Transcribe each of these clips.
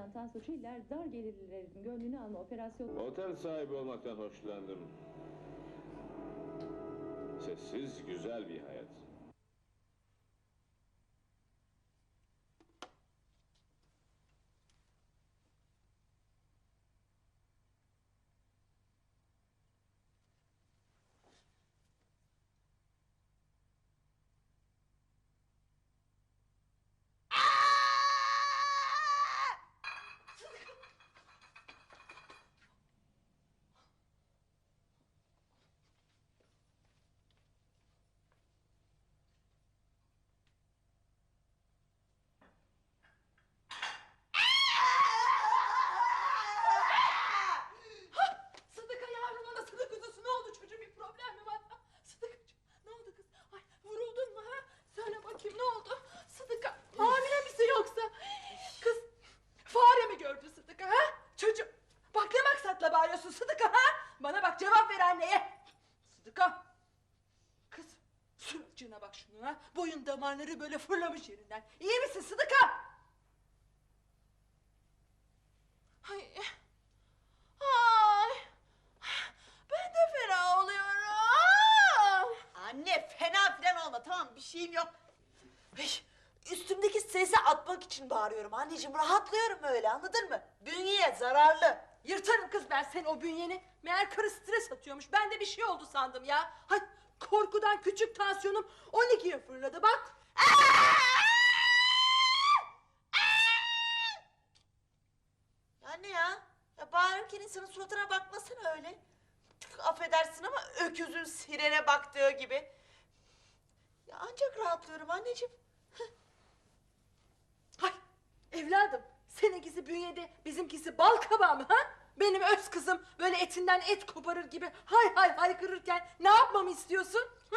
Başbakan Tansu Çiller dar gelirlilerin gönlünü alma operasyonu Otel sahibi olmaktan hoşlandım. Sessiz, güzel bir hayat. Sıdıka yavrum ana Sıdık kuzusu ne oldu çocuğum bir problem mi var? Sıdıkacığım ne oldu kız? Ay vuruldun mu ha? Söyle bakayım ne oldu? Sıdıka hamile misin yoksa? Kız fare mi gördü Sıdıka ha? Çocuğum bak ne maksatla bağırıyorsun Sıdıka ha? Bana bak cevap ver anneye. Sıdıka. Kız suratcığına bak şunu ha. Boyun damarları böyle fırlamış yerinden. İyi misin Sıdıka? Ay. Ay. Ben de fena oluyorum. Anne fena filan olma tamam bir şeyim yok. Ay, üstümdeki stresi atmak için bağırıyorum anneciğim rahatlıyorum öyle anladın mı? Bünyeye zararlı. Yırtarım kız ben senin o bünyeni. Meğer karı stres atıyormuş. Ben de bir şey oldu sandım ya. Hay korkudan küçük tansiyonum 12'ye fırladı bak. Anne ya, ya bağırırken insanın suratına bakmasana öyle. Affedersin ama öküzün sirene baktığı gibi. Ya ancak rahatlıyorum anneciğim. Hay evladım seninkisi bünyede bizimkisi bal kabağı mı ha? Benim öz kızım böyle etinden et koparır gibi hay hay haykırırken ne yapmamı istiyorsun? Hı?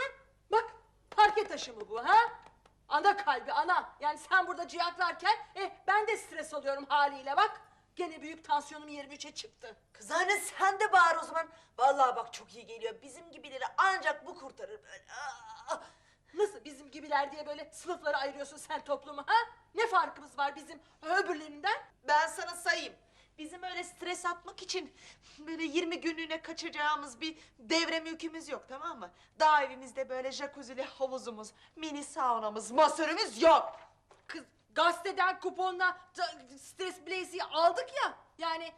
Bak parke taşı mı bu ha? Ana kalbi ana. Yani sen burada ciyaklarken eh, ben de stres oluyorum haliyle bak. Gene büyük tansiyonum 23'e çıktı. Kız anne sen de bağır o zaman. Vallahi bak çok iyi geliyor. Bizim gibileri ancak bu kurtarır böyle. Aa! Nasıl bizim gibiler diye böyle sınıflara ayırıyorsun sen toplumu ha? Ne farkımız var bizim öbürlerinden? Ben sana sayayım. Bizim öyle stres atmak için böyle 20 günlüğüne kaçacağımız bir devre mülkümüz yok tamam mı? Dağ evimizde böyle jacuzzi'li havuzumuz, mini saunamız, masörümüz yok. Kız gazeteden kuponla stres bileziği aldık ya. Yani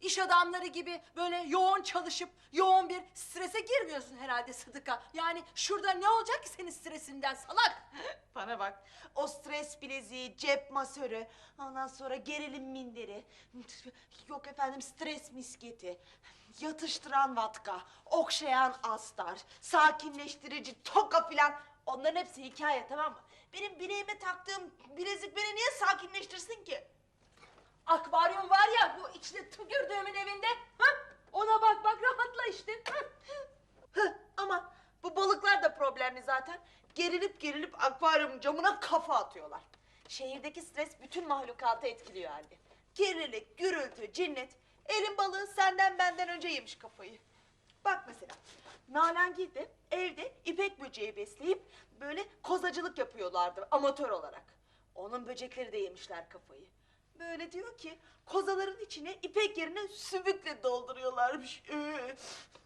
iş adamları gibi böyle yoğun çalışıp yoğun bir strese girmiyorsun herhalde Sıdıka. Yani şurada ne olacak ki senin stresinden salak? Bana bak o stres bileziği, cep masörü, ondan sonra gerilim minderi, yok efendim stres misketi, yatıştıran vatka, okşayan astar, sakinleştirici toka filan onların hepsi hikaye tamam mı? Benim bileğime taktığım bilezik beni niye sakinleştirsin ki? Akvaryum var ya bu içinde tükürdüğümün evinde. Ha? Ona bak bak rahatla işte. Ama bu balıklar da problemli zaten. Gerilip gerilip akvaryum camına kafa atıyorlar. Şehirdeki stres bütün mahlukatı etkiliyor anne. Kirlilik, gürültü, cinnet. Elin balığı senden benden önce yemiş kafayı. Bak mesela Nalan de evde ipek böceği besleyip böyle kozacılık yapıyorlardı amatör olarak. Onun böcekleri de yemişler kafayı. Böyle diyor ki kozaların içine ipek yerine sümükle dolduruyorlarmış. Ee,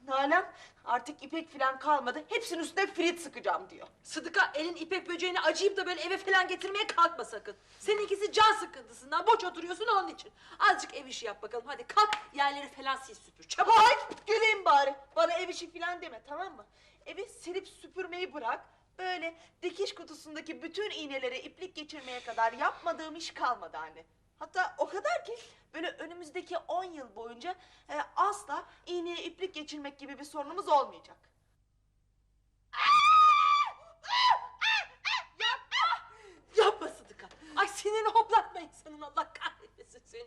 Nalan artık ipek falan kalmadı. Hepsinin üstüne frit sıkacağım diyor. Sıdıka elin ipek böceğini acıyıp da böyle eve falan getirmeye kalkma sakın. Seninkisi can sıkıntısından boş oturuyorsun onun için. Azıcık ev işi yap bakalım hadi kalk yerleri falan sil süpür çabuk. Ay güleyim bari. Bana ev işi falan deme tamam mı? Evi silip süpürmeyi bırak. Böyle dikiş kutusundaki bütün iğnelere iplik geçirmeye kadar yapmadığım iş kalmadı anne. Hatta o kadar ki böyle önümüzdeki 10 yıl boyunca e, asla iğneye iplik geçirmek gibi bir sorunumuz olmayacak. Yapma Sıdıka. Ay sinirini hoplatma insanın Allah kahretmesin seni.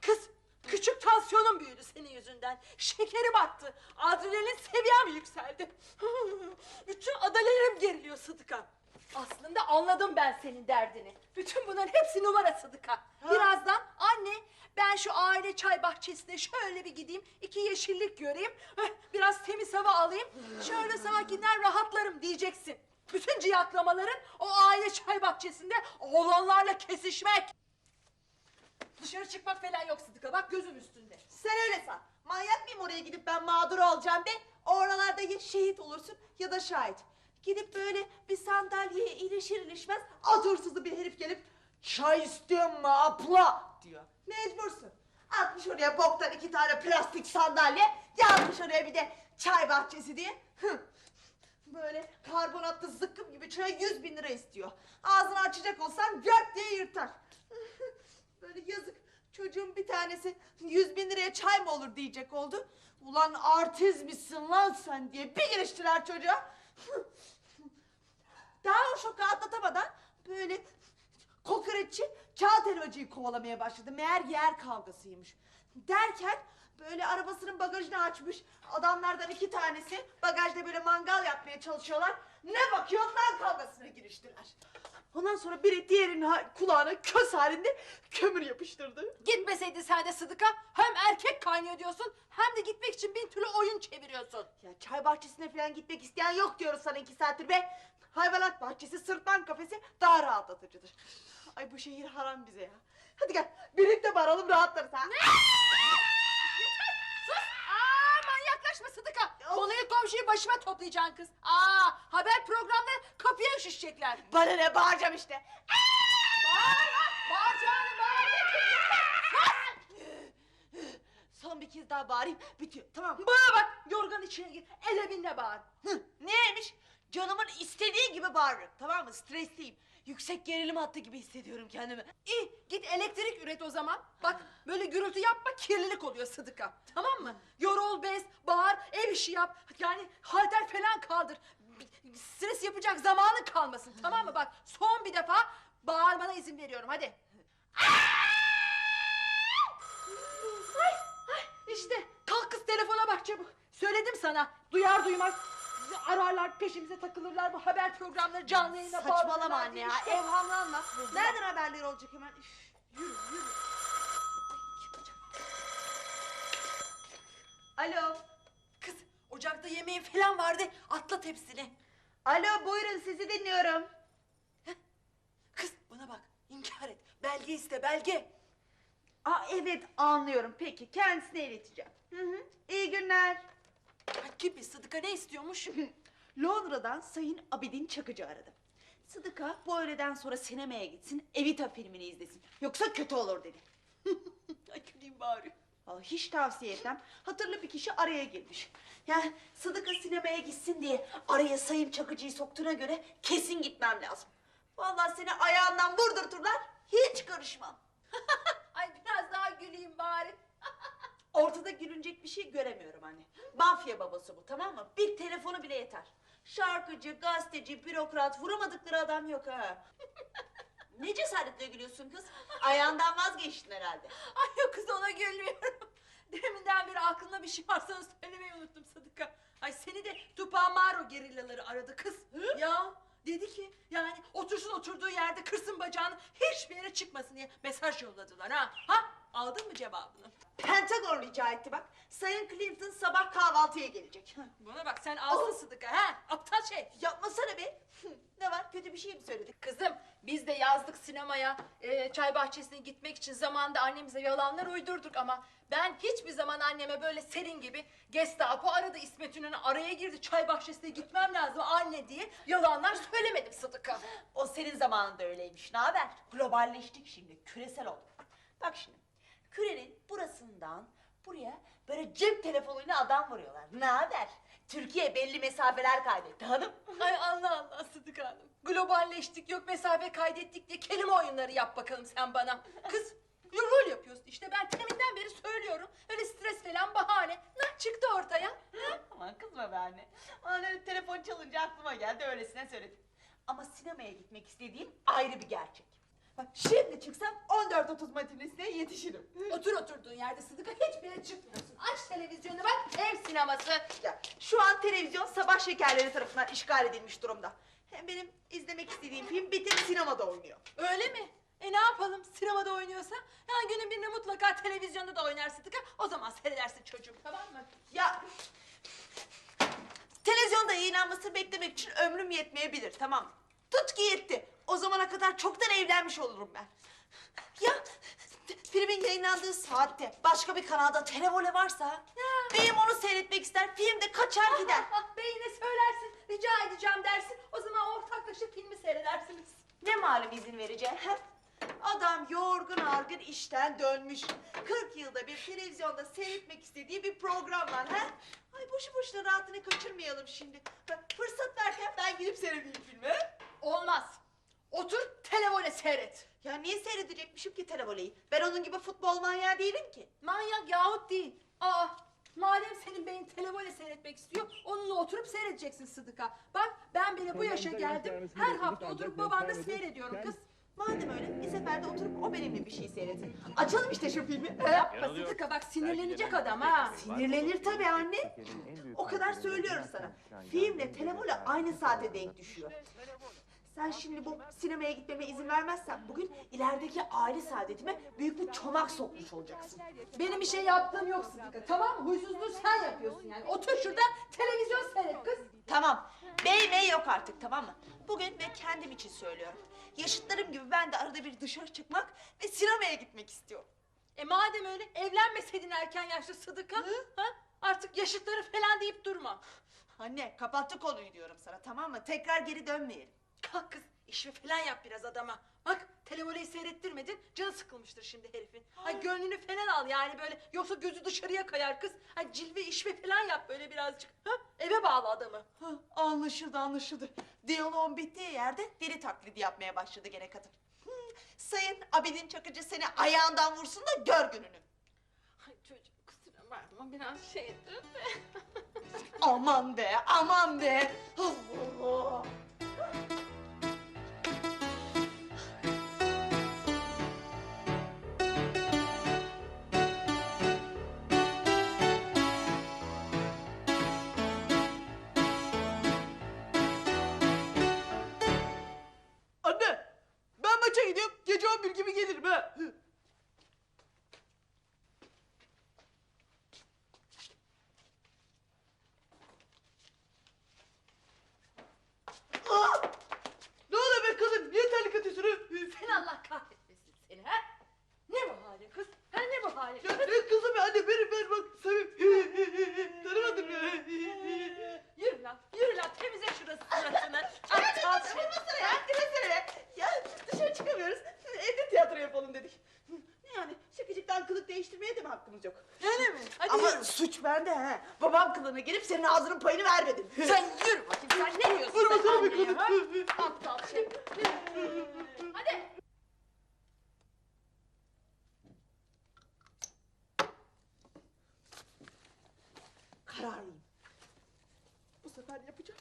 Kız küçük tansiyonun büyüdü senin yüzünden. Şekeri battı. Adrenalin seviyem yükseldi. Bütün adalerim geriliyor Sıdıka. Aslında anladım ben senin derdini. Bütün bunların hepsi numara Sıdıka. Birazdan anne ben şu aile çay bahçesine şöyle bir gideyim. iki yeşillik göreyim. Biraz temiz hava alayım. Şöyle sakinler rahatlarım diyeceksin. Bütün ciyaklamaların o aile çay bahçesinde oğlanlarla kesişmek. Dışarı çıkmak falan yok Sıdıka bak gözüm üstünde. Sen öyle san. Manyak mıyım oraya gidip ben mağdur olacağım be? Oralarda ya şehit olursun ya da şahit. Gidip böyle bir sandalyeye ilişir ilişmez adursuzlu bir herif gelip çay istiyor mu abla diyor. Mecbursun. Atmış oraya boktan iki tane plastik sandalye yazmış oraya bir de çay bahçesi diye. Böyle karbonatlı zıkkım gibi çaya yüz bin lira istiyor. Ağzını açacak olsan gök diye yırtar. Böyle yazık çocuğun bir tanesi yüz bin liraya çay mı olur diyecek oldu. Ulan artist misin lan sen diye bir giriştiler çocuğa. Daha o şoku atlatamadan böyle kokoreççi kağıt helvacıyı kovalamaya başladı. Meğer yer kavgasıymış. Derken böyle arabasının bagajını açmış. Adamlardan iki tanesi bagajda böyle mangal yapmaya çalışıyorlar. Ne bakıyorsun lan kavgasına giriştiler. Ondan sonra biri diğerinin ha- kulağına köz halinde kömür yapıştırdı. Gitmeseydin sen de Sıdıka hem erkek kaynıyor diyorsun hem de gitmek için bin türlü oyun çeviriyorsun. Ya çay bahçesine falan gitmek isteyen yok diyoruz sana iki saattir be. Hayvanat bahçesi, sırtlan kafesi daha rahatlatıcıdır. Ay bu şehir haram bize ya. Hadi gel birlikte bağıralım rahatlarız ha. Sus! Aa manyaklaşma Sıdıka. Konuyu komşuyu başıma toplayacaksın kız. Aa haber programları kapıya üşüşecekler. Bana ne bağıracağım işte. Bağırma! Bağıracağını bağır. Son bir kez daha bağırayım bitiyor tamam mı? Bana bak yorgan içine gir. El evinle bağır. Hı, neymiş? Canımın istediği gibi bağırırım tamam mı? Stresliyim. Yüksek gerilim hattı gibi hissediyorum kendimi. İyi git elektrik üret o zaman. Bak böyle gürültü yapma kirlilik oluyor Sıdıka. Tamam mı? Yorul bez, bağır, ev işi yap. Yani halter falan kaldır. Stres yapacak zamanın kalmasın tamam mı? Bak son bir defa bağırmana izin veriyorum hadi. Ay, ay, işte kalk kız telefona bak çabuk. Söyledim sana duyar duymaz ararlar peşimize takılırlar bu haber programları canlı yayına Saçmalama bağlanırlar anne diye ya. işte. Evhamlanma. Nereden haberleri olacak hemen? Üf, yürü yürü. Alo. Kız ocakta yemeğin falan vardı atla tepsini. Alo buyurun sizi dinliyorum. Kız bana bak inkar et belge iste belge. Aa evet anlıyorum. Peki kendisine ileteceğim. Hı hı. İyi günler. Ay, Gibi Sıdıka ne istiyormuş? Londra'dan Sayın Abidin Çakıcı aradı. Sıdıka bu öğleden sonra sinemaya gitsin, Evita filmini izlesin. Yoksa kötü olur dedi. Ay güleyim bari. Vallahi hiç tavsiye etmem. Hatırlı bir kişi araya girmiş. Yani Sıdıka sinemaya gitsin diye araya Sayın Çakıcı'yı soktuğuna göre kesin gitmem lazım. Vallahi seni ayağından vurdurturlar, hiç karışmam. Ay biraz daha güleyim bari. Ortada gülünecek bir şey göremiyorum anne. Mafya babası bu tamam mı? Bir telefonu bile yeter. Şarkıcı, gazeteci, bürokrat vuramadıkları adam yok ha. ne cesaretle gülüyorsun kız? Ayağından vazgeçtin herhalde. Ay yok kız ona gülmüyorum. Deminden beri aklımda bir şey var sana söylemeyi unuttum Sıdıka. Ay seni de Tupamaro gerillaları aradı kız. Ya dedi ki yani otursun oturduğu yerde kırsın bacağını hiçbir yere çıkmasın diye mesaj yolladılar ha. Ha aldın mı cevabını? Pentagon rica etti bak. Sayın Clinton sabah kahvaltıya gelecek. Bana bak sen aldın Sıdıka ha aptal şey. Yapmasana be. ne var kötü bir şey mi söyledik? Kızım Biz de yazdık sinemaya, e, çay bahçesine gitmek için zamanında annemize yalanlar uydurduk ama ben hiçbir zaman anneme böyle senin gibi Gestapo aradı İsmet İnönü araya girdi çay bahçesine gitmem lazım anne diye yalanlar söylemedim Sıdıka. O senin zamanında öyleymiş. Ne haber? Globalleştik şimdi. Küresel olduk. Bak şimdi. Kürenin burasından buraya böyle cep telefonuyla adam vuruyorlar. Ne haber? Türkiye belli mesafeler kaydetti hanım. Ay Allah Allah Sıdıka Hanım. Globalleştik yok mesafe kaydettik diye kelime oyunları yap bakalım sen bana. Kız rol yapıyorsun işte ben teminden beri söylüyorum. Öyle stres falan bahane. Ne çıktı ortaya? Aman kızma be anne. Bana öyle telefon çalınca aklıma geldi öylesine söyledim. Ama sinemaya gitmek istediğim ayrı bir gerçek. Bak şimdi çıksam 14.30 matinesine yetişirim. Otur oturduğun yerde Sıdıka hiçbir yere çıkmıyorsun. Aç televizyonu bak ev sineması. Ya, şu an televizyon sabah şekerleri tarafından işgal edilmiş durumda. Hem benim izlemek istediğim film bir tek sinemada oynuyor. Öyle mi? E ne yapalım sinemada oynuyorsa? Yani günün birinde mutlaka televizyonda da oynar Sıdıka. O zaman seyredersin çocuğum tamam mı? Ya televizyonda yayınlanmasını beklemek için ömrüm yetmeyebilir tamam mı? Tut ki yetti. O zamana kadar çoktan evlenmiş olurum ben. Ya filmin yayınlandığı saatte başka bir kanalda televole varsa benim onu seyretmek ister filmde kaçar gider. Ah beyine söylersin rica edeceğim dersin. O zaman ortaklaşa filmi seyredersiniz. Ne malum izin vereceğim? he? Adam yorgun argın işten dönmüş. 40 yılda bir televizyonda seyretmek istediği bir program var. He? Ay boşu boşuna rahatını kaçırmayalım şimdi. Fırsat verken ben gidip seyredeyim filmi. Olmaz. Otur televole seyret. Ya niye seyredecekmişim ki televoleyi? Ben onun gibi futbol manyağı değilim ki. Manyak yahut değil. Aa, madem senin beyin televole seyretmek istiyor, onunla oturup seyredeceksin Sıdıka. Bak ben bile bu yaşa geldim, her hafta oturup babanla seyrediyorum kız. Madem öyle bir seferde oturup o benimle bir şey seyretsin. Açalım işte şu filmi. he? Yapma Sıdıka bak sinirlenecek adam ha. Sinirlenir tabii anne. O kadar söylüyorum sana. Filmle televole aynı saate denk düşüyor. Sen şimdi bu sinemaya gitmeme izin vermezsen bugün ilerideki aile saadetime büyük bir çomak sokmuş olacaksın. Benim bir şey yaptığım yok Sıdıka tamam mı? Huysuzluğu sen yapıyorsun yani. Otur şurada televizyon seyret kız. Tamam. Bey mey yok artık tamam mı? Bugün ve kendim için söylüyorum. Yaşıtlarım gibi ben de arada bir dışarı çıkmak ve sinemaya gitmek istiyorum. E madem öyle evlenmeseydin erken yaşta Sıdıka. Ha? Artık yaşıtları falan deyip durma. Anne kapattı konuyu diyorum sana tamam mı? Tekrar geri dönmeyelim. Kalk kız işimi falan yap biraz adama. Bak televoleyi seyrettirmedin canı sıkılmıştır şimdi herifin. Ay gönlünü falan al yani böyle yoksa gözü dışarıya kayar kız. Ay cilve işve falan yap böyle birazcık. Ha? Eve bağlı adamı. Hı, anlaşıldı anlaşıldı. Diyaloğun bittiği yerde deli taklidi yapmaya başladı gene kadın. Hı, sayın Abidin Çakıcı seni ayağından vursun da gör gününü. Ay çocuğum kusura bakma biraz şeydir de. Aman be aman be. Allah. Babam kılığına gelip senin ağzının payını vermedim. Sen yürü bakayım sen ne diyorsun Vurma sen sana bir anneye, ha? kadın. Aptal şey. Hadi. Kararlıyım. Bu sefer yapacağım.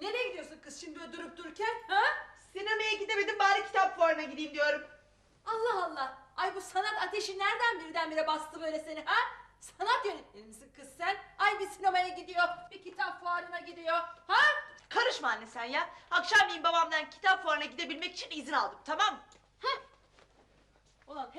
Nereye gidiyorsun kız şimdi böyle durup dururken? Ha? Sinemaya gidemedim bari kitap fuarına gideyim diyorum. Allah Allah. Ay bu sanat ateşi nereden birdenbire bastı böyle seni ha? Sanat yönetmeni misin kız sen? Ay bir sinemaya gidiyor, bir kitap fuarına gidiyor. Ha? Karışma anne sen ya. Akşamleyin babamdan kitap fuarına gidebilmek için izin aldım tamam mı? Ulan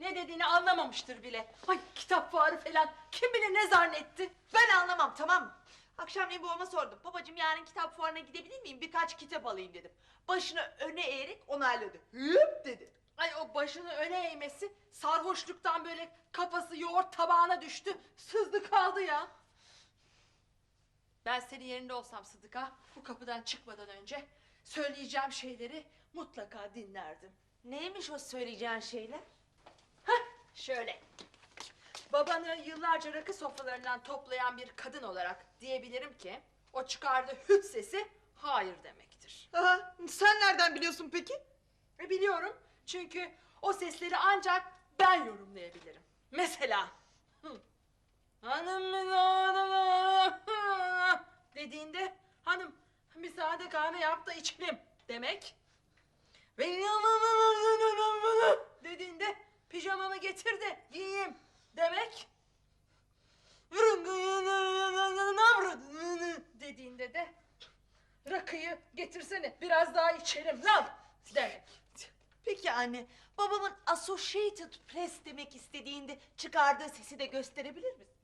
ne dediğini anlamamıştır bile. Ay kitap fuarı falan kim bilir ne zannetti. Ben anlamam tamam mı? Akşamleyin babama sordum. Babacığım yarın kitap fuarına gidebilir miyim? Birkaç kitap alayım dedim. Başını öne eğerek onayladı. Hüp dedi. Ay o başını öne eğmesi sarhoşluktan böyle kafası yoğurt tabağına düştü. Sızdı kaldı ya. Ben senin yerinde olsam Sıdıka bu kapıdan çıkmadan önce söyleyeceğim şeyleri mutlaka dinlerdim. Neymiş o söyleyeceğin şeyler? Şöyle. Babanı yıllarca rakı sofralarından toplayan bir kadın olarak diyebilirim ki o çıkardığı hüt sesi hayır demektir. Aha, sen nereden biliyorsun peki? E biliyorum çünkü o sesleri ancak ben yorumlayabilirim. Mesela hı, hanım dediğinde hanım sade kahve yap da içelim demek. Ve dediğinde pijamamı getir de giyeyim demek. dediğinde de rakıyı getirsene biraz daha içelim lan demek. Peki anne, babamın Associated Press demek istediğinde çıkardığı sesi de gösterebilir misin?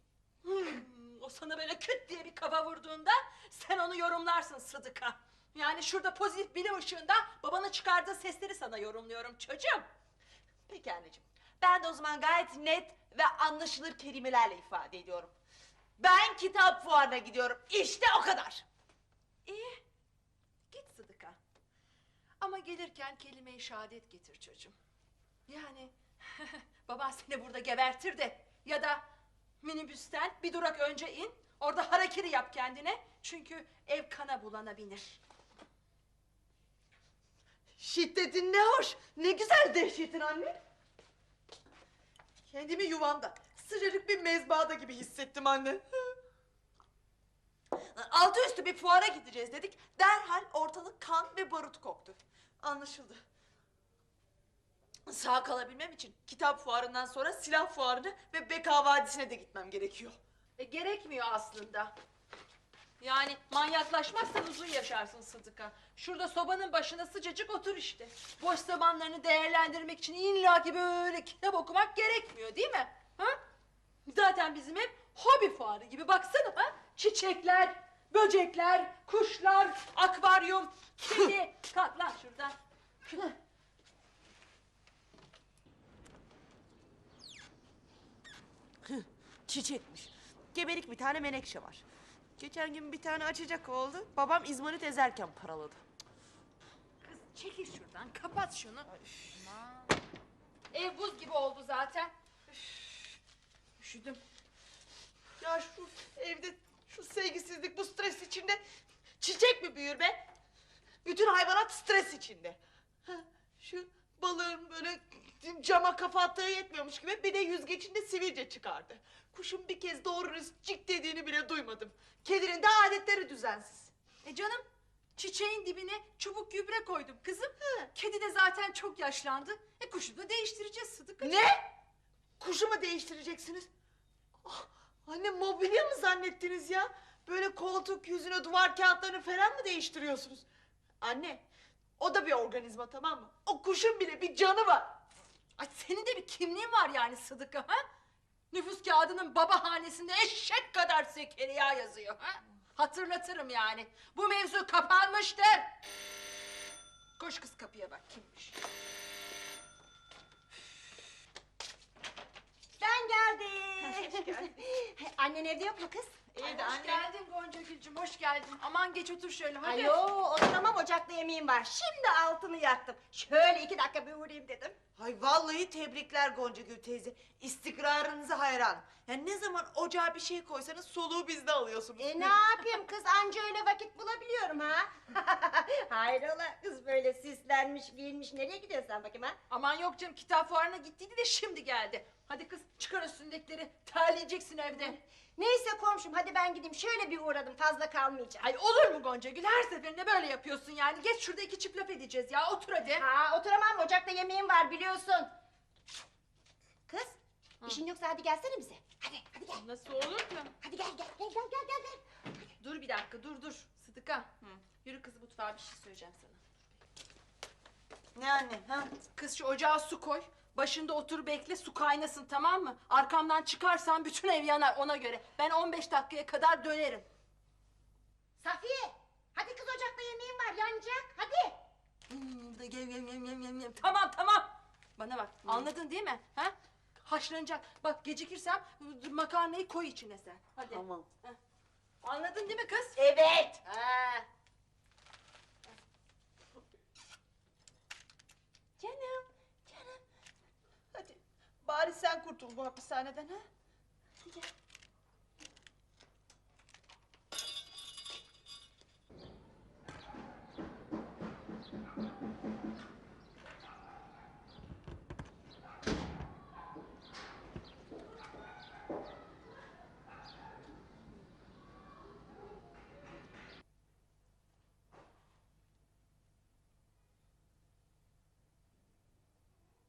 O sana böyle küt diye bir kafa vurduğunda sen onu yorumlarsın Sıdıka. Yani şurada pozitif bilim ışığında babanın çıkardığı sesleri sana yorumluyorum çocuğum. Peki anneciğim. Ben de o zaman gayet net ve anlaşılır kelimelerle ifade ediyorum. Ben kitap fuarına gidiyorum. İşte o kadar. İyi. Git Sıdıka. Ama gelirken kelime-i şehadet getir çocuğum. Yani baban seni burada gebertir de ya da minibüsten bir durak önce in. Orada hareketi yap kendine. Çünkü ev kana bulanabilir. Şiddetin ne hoş, ne güzel dehşetin anne. Kendimi yuvamda, sıcacık bir mezbahada gibi hissettim anne. Altı üstü bir fuara gideceğiz dedik. Derhal ortalık kan ve barut koktu. Anlaşıldı. Sağ kalabilmem için kitap fuarından sonra silah fuarına ve Beka Vadisi'ne de gitmem gerekiyor. E, gerekmiyor aslında. Yani manyaklaşmazsan uzun yaşarsın Sıdıka. Şurada sobanın başına sıcacık otur işte. Boş zamanlarını değerlendirmek için illa ki böyle kitap okumak gerekmiyor değil mi? Ha? Zaten bizim hep hobi fuarı gibi baksana ha? Çiçekler, böcekler, kuşlar, akvaryum, kedi. Kalk lan şuradan. Çiçekmiş. Gebelik bir tane menekşe var. Geçen gün bir tane açacak oldu. Babam izmarit ezerken paraladı. Kız çekil şuradan kapat şunu. Ev buz gibi oldu zaten. Üf, Üşüdüm. Ya şu evde şu sevgisizlik bu stres içinde çiçek mi büyür be? Bütün hayvanat stres içinde. Ha, şu balığın böyle cama kafa attığı yetmiyormuş gibi bir de yüzgeçinde sivilce çıkardı. Kuşun bir kez doğru cik dediğini bile duymadım. Kedinin de adetleri düzensiz. E canım çiçeğin dibine çubuk gübre koydum kızım. Kedi de zaten çok yaşlandı. E kuşu da değiştireceğiz Sıdıkı. Ne? Kuşu mu değiştireceksiniz? Ah, anne mobilya mı zannettiniz ya? Böyle koltuk yüzüne duvar kağıtlarını falan mı değiştiriyorsunuz? Anne, o da bir organizma tamam mı? O kuşun bile bir canı var. Ay senin de bir kimliğin var yani Sıdıkı ha? Nüfus kağıdının baba hanesinde eşek kadar Zekeriya yazıyor ha? Hatırlatırım yani. Bu mevzu kapanmıştır. Koş kız kapıya bak kimmiş. Ben geldim. Annen evde yok mu kız? İyi de hoş anne. geldin Gonca Gülcüm, hoş geldin. Aman geç otur şöyle hadi. Ay yo oturamam ocakta yemeğim var. Şimdi altını yaktım. Şöyle iki dakika bir uğrayayım dedim. Ay vallahi tebrikler Gonca Gül teyze. İstikrarınıza hayran. Yani ne zaman ocağa bir şey koysanız soluğu bizde alıyorsunuz. E ne yapayım kız anca öyle vakit bulabiliyorum ha. Hayrola kız böyle süslenmiş giyinmiş nereye gidiyorsun sen bakayım ha? Aman yok canım kitap fuarına gittiydi de şimdi geldi. Hadi kız çıkar üstündekileri terleyeceksin evde. Neyse komşum hadi ben gideyim şöyle bir uğradım fazla kalmayacağım. Ay olur mu Gonca Gül her seferinde böyle yapıyorsun yani. Geç şurada iki çift laf edeceğiz ya otur hadi. Ha oturamam ocakta yemeğim var biliyorsun. Kız işin yoksa hadi gelsene bize. Hadi hadi gel. Nasıl olur ki? Hadi gel gel gel gel gel gel. Dur bir dakika dur dur. Sıdıka. Yürü kız mutfağa bir şey söyleyeceğim sana. Ne anne? Ha? Kız şu ocağa su koy. Başında otur bekle su kaynasın tamam mı? Arkamdan çıkarsan bütün ev yanar ona göre. Ben 15 dakikaya kadar dönerim. Safiye hadi kız ocakta yemeğin var yanacak hadi. Hmm, da gel, gel, gel, gel, gel, gel. Tamam tamam. Bana bak anladın değil mi? Ha? Haşlanacak. Bak gecikirsem makarnayı koy içine sen. Hadi. Tamam. Anladın değil mi kız? Evet. Ha. Canım. Bari sen kurtul bu hapishaneden ha. Hadi gel.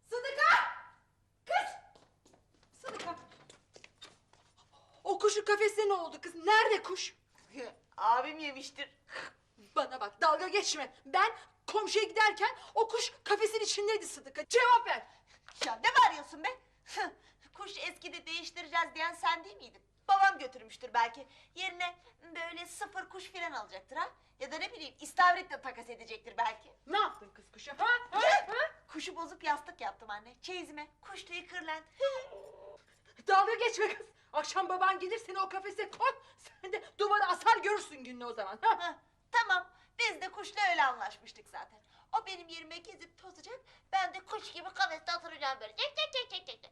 Sıdıka! Kız! Sıdıka! O kuşun kafesine ne oldu kız? Nerede kuş? Abim yemiştir. Bana bak dalga geçme. Ben komşuya giderken o kuş kafesin içindeydi Sıdıka. Cevap ver. Ya ne bağırıyorsun be? Kuş eskidi değiştireceğiz diyen sen değil miydin? Babam götürmüştür belki. Yerine böyle sıfır kuş filan alacaktır ha? Ya da ne bileyim istavritle takas edecektir belki. Ne yaptın kız kuşa? Ha? Ha? Ha? Kuşu bozup yastık yaptım anne. Çeyizime kuş tüyü kırlent. Dalga geçme kız. Akşam baban gelir seni o kafese koy. Sen de duvara asar görürsün gününü o zaman. Tamam biz de kuşla öyle anlaşmıştık zaten. O benim yerime gezip tozacak. Ben de kuş gibi kafeste oturacağım böyle. Cek cek cek cek cek. cek.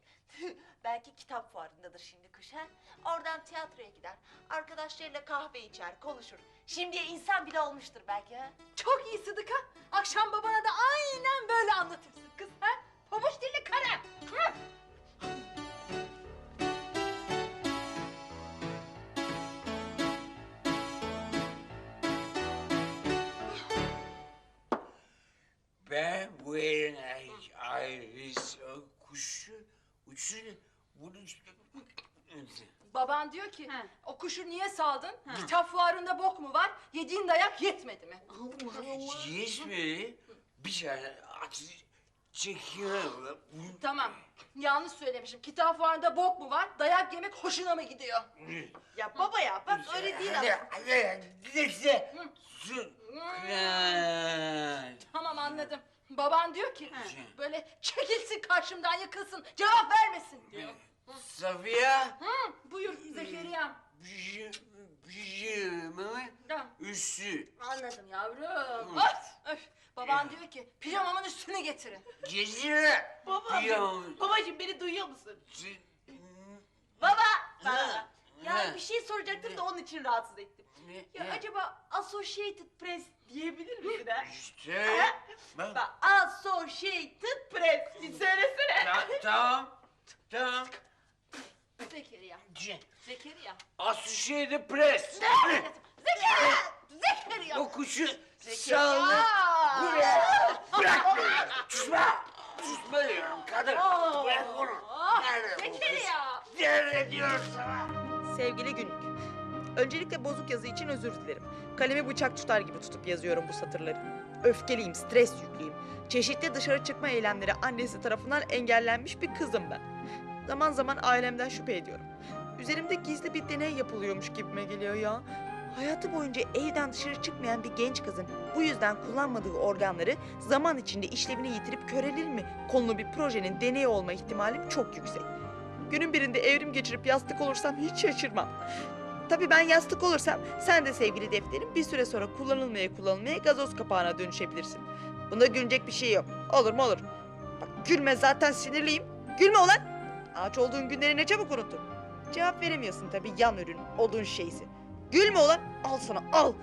Belki kitap fuarındadır şimdi kuş ha. Oradan tiyatroya gider. Arkadaşlarıyla kahve içer, konuşur. Şimdiye insan bile olmuştur belki ha. Çok iyi Sıdıka. Akşam babana da aynen böyle anlatırsın kız. Ha? Pabuç dilli kara. Uçsun bunu Baban diyor ki o kuşu niye saldın? Kitap fuarında bok mu var? Yediğin dayak yetmedi mi? Yetmedi bir tane at çekiyorum. Tamam. Yanlış söylemişim. Kitap fuarında bok mu var? Dayak yemek hoşuna mı gidiyor? Ya baba ya bak öyle değil ama. hadi. Tamam anladım. Baban diyor ki böyle çekilsin karşımdan yıkılsın cevap vermesin diyor. Safiye Hı, buyur Zekeriya. pijama pijamamın üstü Anladım yavrum. Öf, öf. Baban diyor ki pijamamın üstüne getirin. Gezire pijamamın Babacığım beni duyuyor musun? Baba! Ha, Ya bir şey soracaktım da onun için rahatsız ettim. Ya acaba Associated Press diyebilir misin ha? İşte bak Bak Associated Press bir söylesene. ta- tamam tamam Zekeriya. Ce- Zekeriya. Associated Press Zekeriya. Zekeriya. o kuşu saldı buraya bırak beni susma susma diyorum kadın bırak onu nerede bu kız Zekeriya. nerede diyorum sana Sevgili günlük. Öncelikle bozuk yazı için özür dilerim. Kalemi bıçak tutar gibi tutup yazıyorum bu satırları. Öfkeliyim, stres yüklüyüm. Çeşitli dışarı çıkma eylemleri annesi tarafından engellenmiş bir kızım ben. Zaman zaman ailemden şüphe ediyorum. Üzerimde gizli bir deney yapılıyormuş gibime geliyor ya. Hayatı boyunca evden dışarı çıkmayan bir genç kızın bu yüzden kullanmadığı organları zaman içinde işlevini yitirip körelir mi konulu bir projenin deneyi olma ihtimalim çok yüksek. Günün birinde evrim geçirip yastık olursam hiç şaşırmam. Tabii ben yastık olursam sen de sevgili defterim bir süre sonra kullanılmaya kullanılmaya gazoz kapağına dönüşebilirsin. Bunda gülünecek bir şey yok. Olur mu olur. Bak gülme zaten sinirliyim. Gülme ulan. Ağaç olduğun günleri ne çabuk unuttun. Cevap veremiyorsun tabii yan ürün, odun şeysi. Gülme ulan. Al sana al.